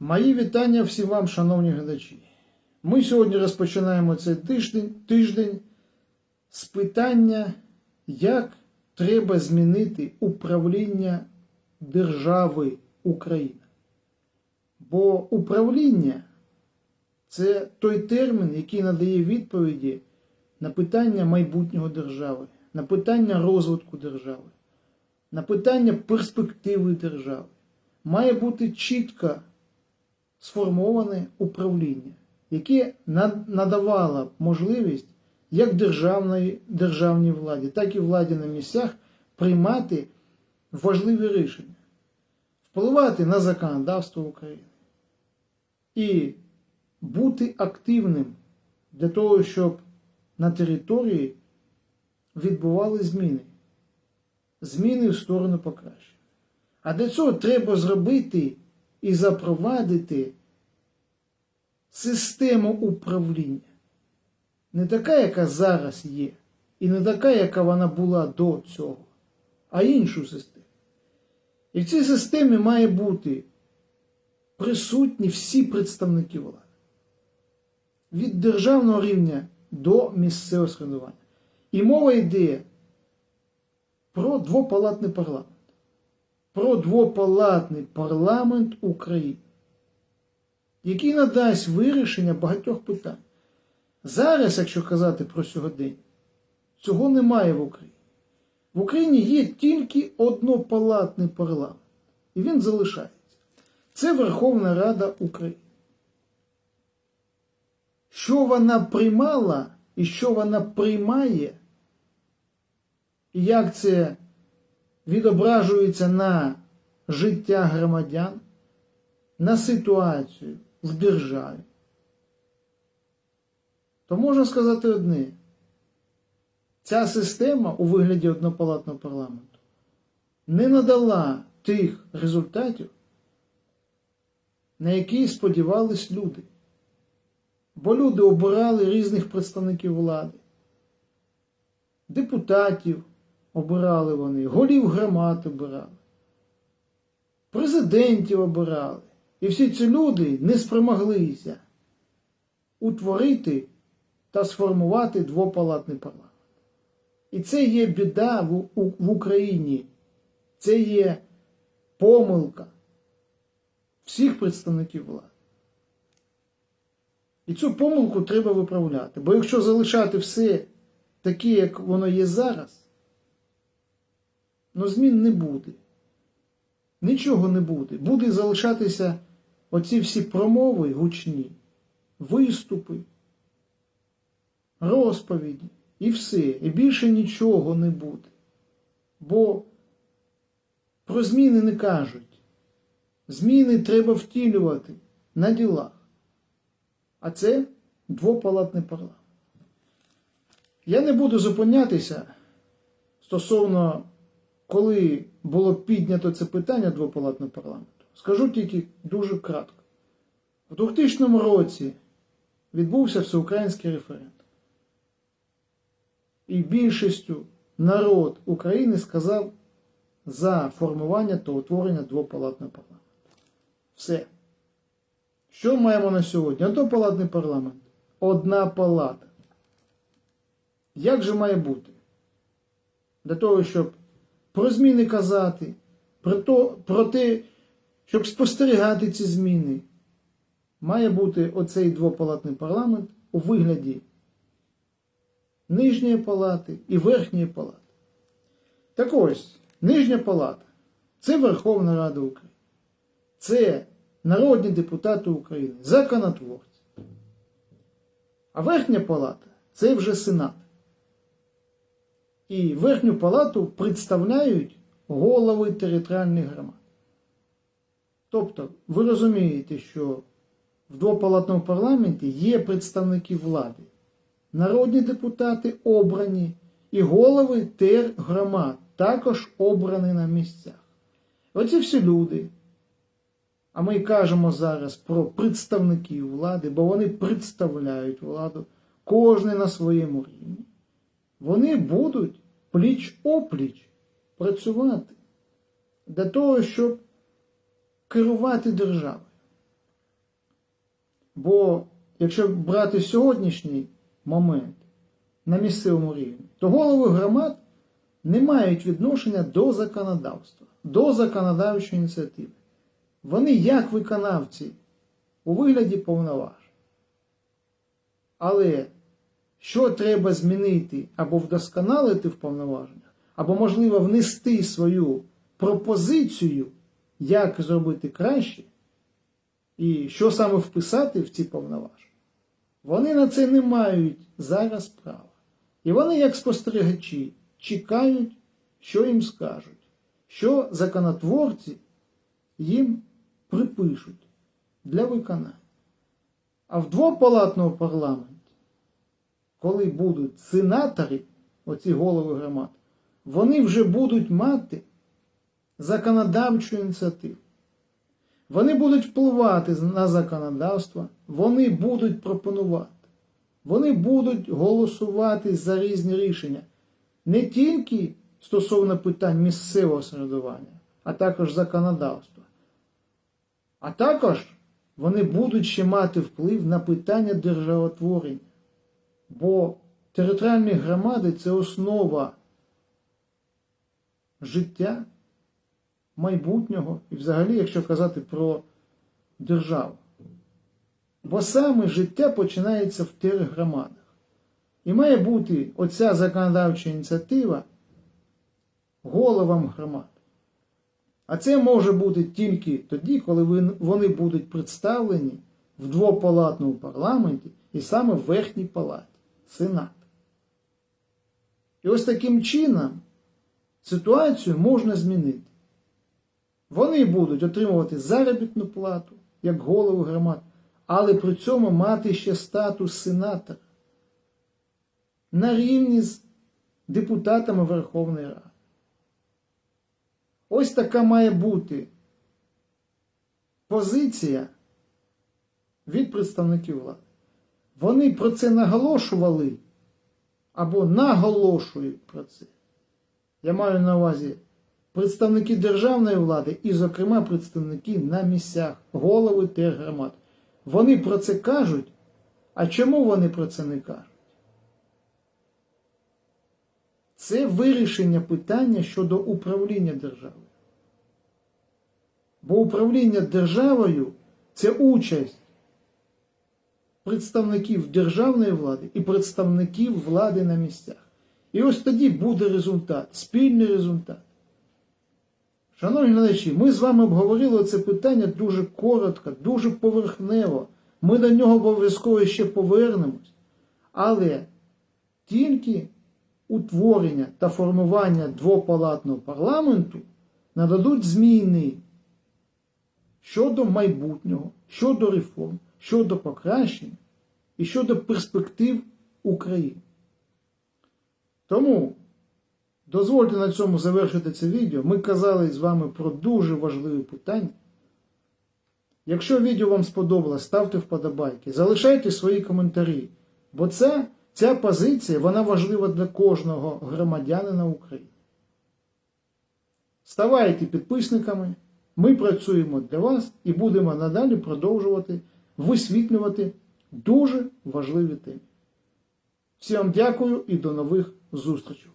Мої вітання всім вам, шановні глядачі. Ми сьогодні розпочинаємо цей тиждень, тиждень з питання, як треба змінити управління держави Україна. Бо управління це той термін, який надає відповіді на питання майбутнього держави, на питання розвитку держави, на питання перспективи держави. Має бути чітко сформоване управління, яке над- надавало можливість як державної, державній владі, так і владі на місцях приймати важливі рішення, впливати на законодавство України і бути активним для того, щоб на території відбували зміни. Зміни в сторону покращення. А для цього треба зробити і запровадити систему управління. Не така, яка зараз є, і не така, яка вона була до цього, а іншу систему. І в цій системі має бути присутні всі представники влади. Від державного рівня до місцевого самоврядування. І мова йде про двопалатний парламент. Про двопалатний парламент України, який надасть вирішення багатьох питань. Зараз, якщо казати про сьогодення, цього немає в Україні. В Україні є тільки однопалатний парламент, і він залишається. Це Верховна Рада України. Що вона приймала і що вона приймає, і як це відображується на життя громадян, на ситуацію в державі, то можна сказати одне. Ця система у вигляді однопалатного парламенту не надала тих результатів, на які сподівались люди. Бо люди обирали різних представників влади, депутатів обирали вони, голів громад обирали, президентів обирали. І всі ці люди не спромоглися утворити та сформувати двопалатний парламент. І це є біда в, у- в Україні. Це є помилка всіх представників влади. І цю помилку треба виправляти. Бо якщо залишати все таке, як воно є зараз, ну змін не буде. Нічого не буде. Буде залишатися оці всі промови гучні, виступи, розповіді і все. І більше нічого не буде. Бо про зміни не кажуть. Зміни треба втілювати на ділах. А це двопалатний парламент. Я не буду зупинятися стосовно, коли було піднято це питання двопалатного парламенту. Скажу тільки дуже кратко. У 2000 році відбувся всеукраїнський референдум. І більшістю народ України сказав за формування та утворення двопалатного парламенту. Все. Що маємо на сьогодні? Однопалатний парламент. Одна палата. Як же має бути? Для того, щоб про зміни казати, про, то, про те, щоб спостерігати ці зміни, має бути оцей двопалатний парламент у вигляді нижньої палати і верхньої палати. Так ось, нижня палата це Верховна Рада України. Це народні депутати України, законотворці. А верхня палата це вже Сенат. І верхню палату представляють голови територіальних громад. Тобто, ви розумієте, що в двопалатному парламенті є представники влади, народні депутати обрані і голови тергромад також обрані на місцях. Оці всі люди. А ми кажемо зараз про представників влади, бо вони представляють владу, кожен на своєму рівні. Вони будуть пліч-опліч працювати для того, щоб керувати державою. Бо якщо брати сьогоднішній момент на місцевому рівні, то голови громад не мають відношення до законодавства, до законодавчої ініціативи. Вони як виконавці у вигляді повноважень. Але що треба змінити або вдосконалити в повноваженнях, або, можливо, внести свою пропозицію, як зробити краще, і що саме вписати в ці повноваження, вони на це не мають зараз права. І вони, як спостерігачі, чекають, що їм скажуть, що законотворці їм припишуть для виконання. А в двопалатному парламенті, коли будуть сенатори, оці голови громад, вони вже будуть мати законодавчу ініціативу. Вони будуть впливати на законодавство, вони будуть пропонувати, вони будуть голосувати за різні рішення не тільки стосовно питань місцевого самоврядування, а також законодавства. А також вони будуть ще мати вплив на питання державотворення. Бо територіальні громади це основа життя майбутнього і взагалі, якщо казати про державу. Бо саме життя починається в тих громадах. І має бути оця законодавча ініціатива головам громад. А це може бути тільки тоді, коли вони будуть представлені в двопалатному парламенті і саме в верхній палаті Сенат. І ось таким чином ситуацію можна змінити. Вони будуть отримувати заробітну плату, як голови громад, але при цьому мати ще статус сенатора на рівні з депутатами Верховної Ради. Ось така має бути позиція від представників влади. Вони про це наголошували або наголошують про це. Я маю на увазі представники державної влади і, зокрема, представники на місцях, голови тергромад. Вони про це кажуть. А чому вони про це не кажуть? Це вирішення питання щодо управління державою. Бо управління державою це участь представників державної влади і представників влади на місцях. І ось тоді буде результат, спільний результат. Шановні глядачі, ми з вами обговорили це питання дуже коротко, дуже поверхнево. Ми до нього обов'язково ще повернемось. Але тільки утворення та формування двопалатного парламенту нададуть зміни щодо майбутнього, щодо реформ, щодо покращень і щодо перспектив України. Тому дозвольте на цьому завершити це відео. Ми казали з вами про дуже важливі питання. Якщо відео вам сподобалось, ставте вподобайки, залишайте свої коментарі, бо це, ця позиція вона важлива для кожного громадянина України. Ставайте підписниками, ми працюємо для вас і будемо надалі продовжувати висвітлювати дуже важливі теми. Всім дякую і до нових зустрічей!